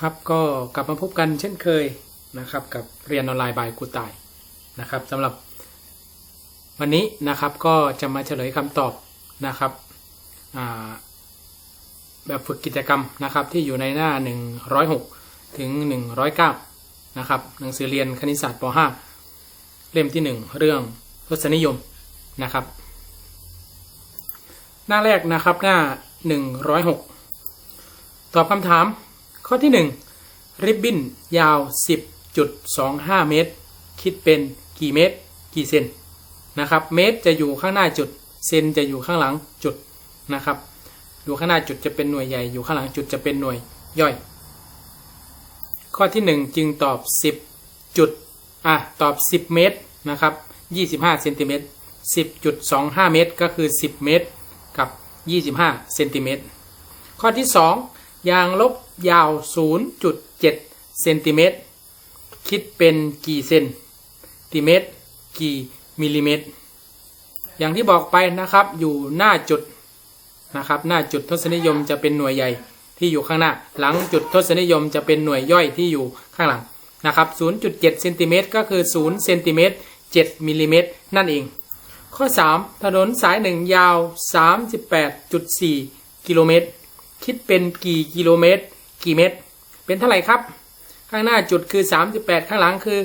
ครับก็กลับมาพบกันเช่นเคยนะครับ กับเรียนออนไลน์บายกูตายนะครับสำหรับวันนี้นะครับก็จะมาเฉลยคำตอบนะครับแบบฝึกกิจกรรมนะครับที่อยู่ในหน้า 106 ถึง 109 นะครับหนังสือเรียนคณิตศาสตร์ป .5 เล่มที่ 1 เรื่องทศนิยมนะครับ หน้าแรกนะครับหน้า 106 ตอบคำถาม ข้อที่ 1 ริบบิ้นยาว 10.25 เมตร คิดเป็นกี่เมตร กี่เซนนะครับ เมตรจะอยู่ข้างหน้าจุด เซนจะอยู่ข้างหลังจุดนะครับ อยู่ข้างหน้าจุดจะเป็นหน่วยใหญ่ อยู่ข้างหลังจุดจะเป็นหน่วยย่อย ข้อที่ 1 จึงตอบ 10 จุด อะ ตอบ 10 เมตรนะครับ25เซนติเมตร10.25 เมตร ก็คือ 10 เมตร กับ 25เซนติเมตร ข้อที่ 2 ยางลบ ยาว 0.7 เซนติเมตร คิดเป็นกี่เซนติเมตร กี่มิลลิเมตร อย่างที่บอกไปนะครับ อยู่หน้าจุดนะครับ หน้าจุดทศนิยมจะเป็นหน่วยใหญ่ที่อยู่ข้างหน้า หลังจุดทศนิยมจะเป็นหน่วยย่อยที่อยู่ข้างหลังนะครับ 0.7 เซนติเมตรก็คือ 0 เซนติเมตร 7 มิลลิเมตร นั่นเอง ข้อ 3 ถนนสายหนึ่งยาว 38.4 กิโลเมตร คิดเป็นกี่กิโลเมตร กี่เมตร เป็นเท่าไหร่ครับ ข้างหน้าจุดคือ 38 ข้างหลังคือ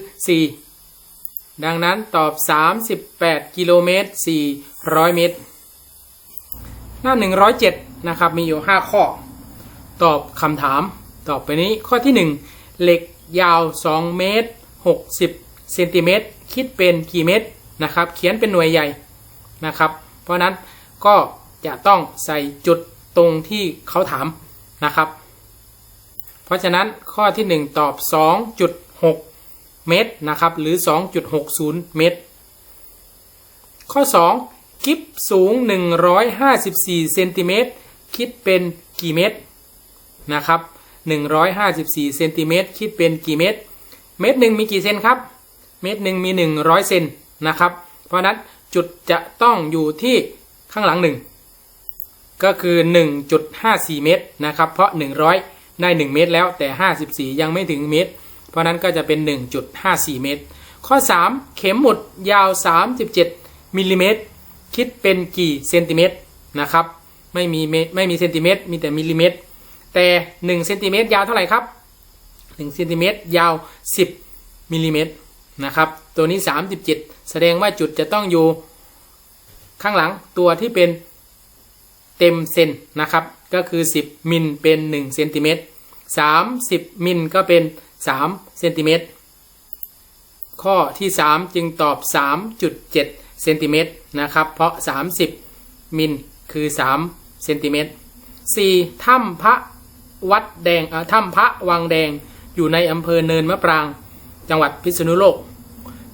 4 ดังนั้นตอบ 38 กิโลเมตร 400 เมตร หน้า 107 นะครับ มีอยู่ 5 ข้อ ตอบคำถาม ตอบไปนี้ข้อที่ 1 เหล็กยาว 2 เมตร 60 เซนติเมตร คิดเป็นกี่เมตรนะครับ เขียนเป็นหน่วยใหญ่นะครับ เพราะนั้นก็จะต้องใส่จุดตรงที่เขาถามนะครับ เพราะฉะนั้นข้อที่ 1 ตอบ 2.6 เมตรนะครับ หรือ 2.60 เมตร ข้อ 2 กิฟสูง 154 เซนติเมตร คิดเป็นกี่เมตรนะครับ 154 เซนติเมตร คิดเป็นกี่เมตร เมตรหนึ่งมีกี่เซนครับ เมตรหนึ่งมี 100 เซนนะครับ เพราะนั้นจุดจะต้องอยู่ที่ข้างหลังหนึ่งก็คือ 1.54 เมตรนะครับ เพราะ 100 ได้ 1 เมตรแล้วแต่ 54 ยังไม่ถึงเมตร เพราะนั้นก็จะเป็น 1.54 เมตร ข้อ 3 เข็มหมุดยาว 37มิลลิเมตรคิดเป็นกี่เซนติเมตรนะครับไม่มีเมตรไม่มีเซนติเมตรมีแต่มิลลิเมตร แต่1เซนติเมตรยาวเท่าไหร่ครับ1เซนติเมตรยาว 10มิลลิเมตรนะครับตัวนี้ 37 แสดงว่าจุดจะต้องอยู่ข้างหลังตัวที่เป็นเต็มเซนนะครับ ก็คือ 10 มิลเป็น1เซนติเมตร30 มิลก็เป็น3เซนติเมตรข้อที่ 3 จึงตอบ 3.7เซนติเมตรนะครับ เพราะ 30 มิลคือ3เซนติเมตร 4. ถ้ำพระวัดแดงถ้ำพระวังแดงอยู่ในอำเภอเนินมะปราง จังหวัดพิษณุโลก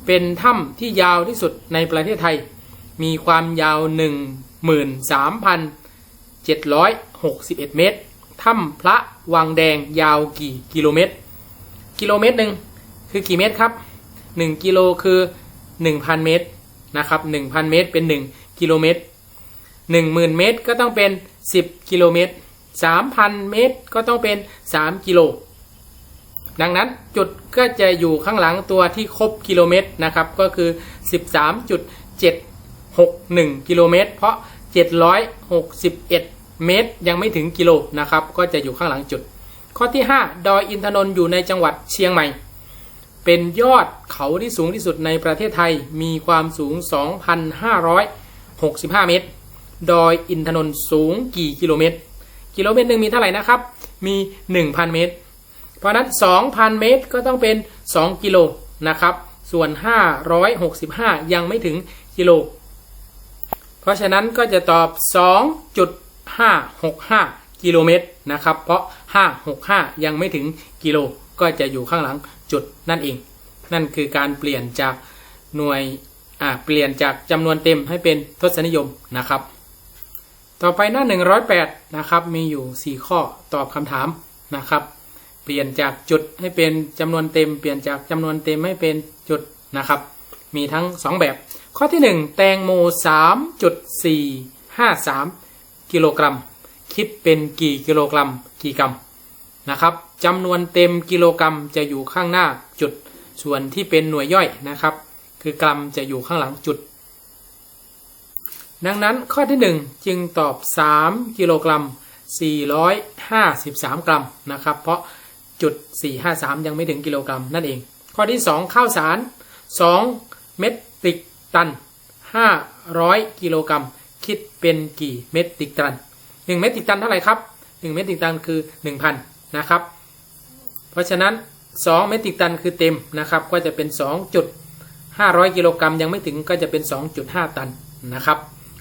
เป็นถ้ำที่ยาวที่สุดในประเทศไทย มีความยาว 61 เมตร ถ้ำพระวังแดงยาวกี่กิโลเมตร กิโลเมตรหนึ่งคือกี่เมตรครับ 1 กิโลคือ 1,000 เมตรนะครับ 1,000 เมตรเป็น 1 กิโลเมตร 10,000 เมตรก็ต้องเป็น 10 กิโลเมตร 3,000 เมตรก็ต้องเป็น 3 กิโล ดังนั้นจุดก็จะอยู่ข้างหลังตัวที่ครบกิโลเมตรนะครับ ก็คือ 13.761 กิโลเมตร เพราะ 761 เมตรยังไม่ถึงกิโลนะครับ ก็จะอยู่ข้างหลังจุด ข้อที่ 5 ดอยอินทนนท์อยู่ในจังหวัดเชียงใหม่ เป็นยอดเขาที่สูงที่สุดในประเทศไทยมีความสูง 2,565 เมตร ดอยอินทนนท์สูงกี่กิโลเมตร กิโลเมตรหนึ่งมีเท่าไหร่นะครับ มี 1,000 เมตร เพราะนั้น 2,000 เมตรก็ต้องเป็น 2 กิโลนะครับ ส่วน 565 ยังไม่ถึงกิโล เพราะฉะนั้นก็จะตอบ 565 กิโลเมตรนะครับ เพราะ 565 ยังไม่ถึงกิโลก็จะอยู่ข้างหลังจุดนั่นเอง นั่นคือการเปลี่ยนจากหน่วยอ่าเปลี่ยนจากจำนวนเต็มให้เป็นทศนิยมนะครับ ต่อไปหน้า 108 นะครับ มีอยู่ 4 ข้อตอบคำถามนะครับ เปลี่ยนจากจุดให้เป็นจำนวนเต็ม เปลี่ยนจากจำนวนเต็มให้เป็นจุดนะครับ มีทั้ง 2 แบบ ข้อที่ 1 แตงโม 3.453 กิโลกรัม คิดเป็นกี่กิโลกรัม กี่กรัมนะครับจำนวนเต็มกิโลกรัมจะอยู่ข้างหน้าจุด ส่วนที่เป็นหน่วยย่อยนะครับ คือกรัมจะอยู่ข้างหลังจุด ดังนั้นข้อที่ 1 จึงตอบ 3 กิโลกรัม 453 กรัมนะครับ เพราะจุด 453 ยังไม่ถึงกิโลกรัมนั่นเอง ข้อที่ 2 ข้าวสาร 2 เมตริกตัน 500 กิโลกรัม คิดเป็นกี่เมตริกตัน1เมตริกตันเท่าไหร่ครับ 1 เมตริกตันคือ 1,000 นะครับ เพราะฉะนั้น 2 เมตริกตันคือเต็มนะครับ ก็จะเป็น2จุด500 กิโลกรัมยังไม่ถึงก็จะเป็น 2.5 ตันนะครับ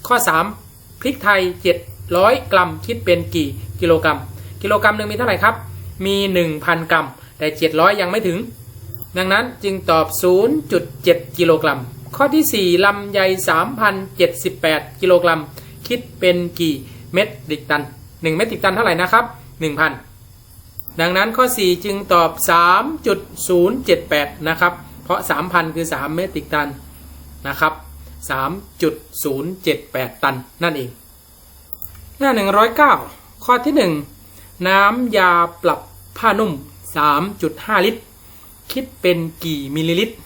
ข้อ 3 พริกไทย 700 กรัมคิดเป็นกี่กิโลกรัม กิโลกรัมหนึ่งมีเท่าไหร่ครับ มี 1,000 กรัม แต่ 700 ยังไม่ถึง ดังนั้นจึงตอบ 0.7 กิโลกรัม ข้อที่ 4ลำไย3,078 กิโลกรัม คิดเป็นกี่เม็ดติกตัน 1 เม็ดติกตันเท่าไหร่นะครับ 1,000 ดังนั้นข้อ 4 จึงตอบ 3.078 นะครับ เพราะ 3,000 คือ 3 เมตริกตันนะครับ 3.078 ตันนั่นเอง หน้า 109 ข้อที่ 1 น้ำยาปรับผ้านุ่ม 3.5 ลิตร คิดเป็นกี่มิลลิลิตร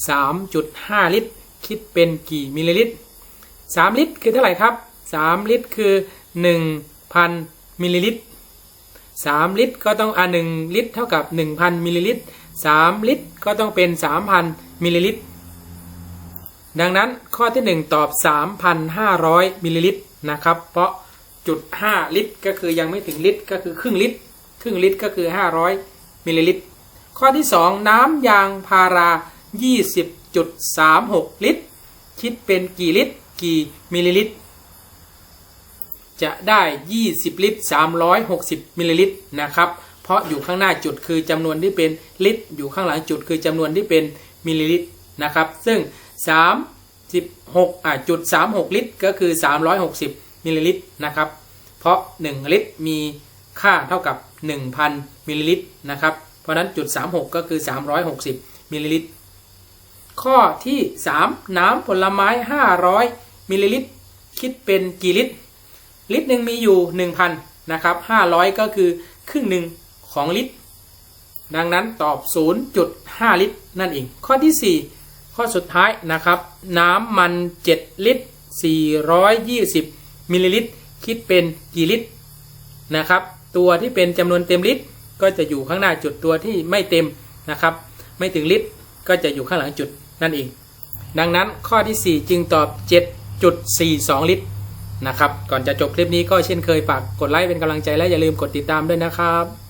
3.5 ลิตร คิดเป็นกี่มิลลิลิตร 3 ลิตรคือเท่าไหร่ครับ 3 ลิตรคือ 1,000 มิลลิลิตร 3 ลิตรก็ต้องอ่า1ลิตรเท่ากับ 1,000 มิลลิลิตร 3 ลิตรก็ต้องเป็น 3,000 มิลลิลิตร ดังนั้นข้อที่ 1 ตอบ 3,500 มิลลิลิตรนะครับ เพราะจุด5ลิตรก็คือยังไม่ถึงลิตรก็คือครึ่งลิตร ครึ่งลิตรก็คือ 500 มิลลิลิตร ข้อที่ 2 น้ำยางพารา 20.36 ลิตร คิดเป็นกี่ลิตร กี่มิลลิลิตร จะได้ 20 ลิตร 360 มิลลิลิตรนะครับ เพราะอยู่ข้างหน้าจุดคือจำนวนที่เป็นลิตร อยู่ข้างหลังจุดคือจำนวนที่เป็นมิลลิลิตรนะครับ ซึ่ง 36อ่าจุด36 ลิตร ก็คือ 360 มิลลิลิตรนะครับ เพราะ 1 ลิตรมีค่าเท่ากับ 1,000 มิลลิลิตรนะครับ เพราะนั้นจุด36 ก็คือ 360 มิลลิลิตร ข้อที่ 3 น้ำผลไม้ 500 มิลลิลิตร คิดเป็นกี่ลิตร ลิตรหนึ่งมีอยู่ 1,000 นะครับ 500 ก็คือครึ่งหนึ่งของลิตร ดังนั้นตอบ 0.5 ลิตร นั่นเอง ข้อที่ 4 ข้อสุดท้ายนะครับ น้ำมัน 7 ลิตร 420 มิลลิลิตร คิดเป็นกี่ลิตรนะครับ ตัวที่เป็นจำนวนเต็มลิตร ก็จะอยู่ข้างหน้าจุดตัวที่ไม่เต็มนะครับ ไม่ถึงลิตรก็จะอยู่ข้างหลังจุด นั่นเอง ดังนั้นข้อที่ 4 จึงตอบ 7.42 ลิตรนะครับ ก่อนจะจบคลิปนี้ก็เช่นเคยฝากกดไลค์เป็นกำลังใจและอย่าลืมกดติดตามด้วยนะครับ